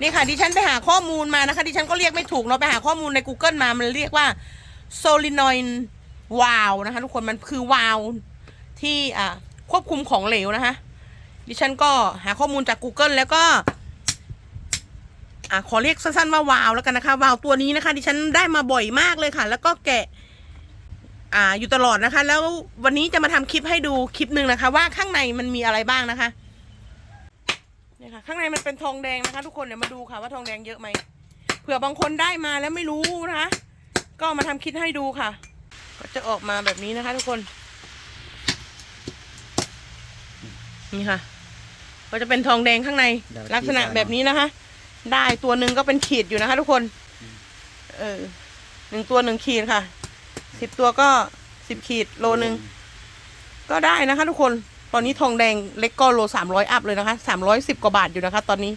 นี่ค่ะดิฉันไปหาข้อมูลมานะคะดิฉันก็เรียกไม่ถูกเนาะไปหาข้อมูลใน Google มามันเรียกว่าโซลินอยด์วาลนะคะ ทุกคนมันคือวาลที่อ่าควบคุมของเหลวนะคะ ดิฉันก็หาข้อมูลจาก Google แล้วก็อ่าขอเรียกสั้นๆว่าวาวแล้วกันนะคะวาวตัวนี้นะคะ ดิฉันได้มาบ่อยมากเลยค่ะ แล้วก็แกะอ่าอยู่ตลอดนะคะ แล้ววันนี้จะมาทำคลิปให้ดูคลิปหนึ่งนะคะ ว่าข้างในมันมีอะไรบ้างนะคะ นี่ยค่ะ ข้างในมันเป็นทองแดงนะคะ ทุกคนเดี๋ยวมาดูค่ะว่าทองแดงเยอะไหมเผื่อบางคนได้มาแล้วไม่รู้นะคะ ก็มาทำคลิปให้ดูค่ะ ก็จะออกมาแบบนี้นะคะ ทุกคน นี่ค่ะ ก็จะเป็นทองแดงข้างในเดี๋ยวลักษณะชี้ก่อนแบบนี้นะคะ ได้ตัวหนึ่งก็เป็นขีดอยู่นะคะ ทุกคน เออหนึ่งตัวหนึ่งขีดค่ะสิบตัวก็สิบขีดโลหนึ่งก็ได้นะคะ ทุกคน ตอนนี้ทองแดงเล็กก็โลสามร้อยอัพเลยนะคะสามร้อยสิบกว่าบาทอยู่นะคะ ตอนนี้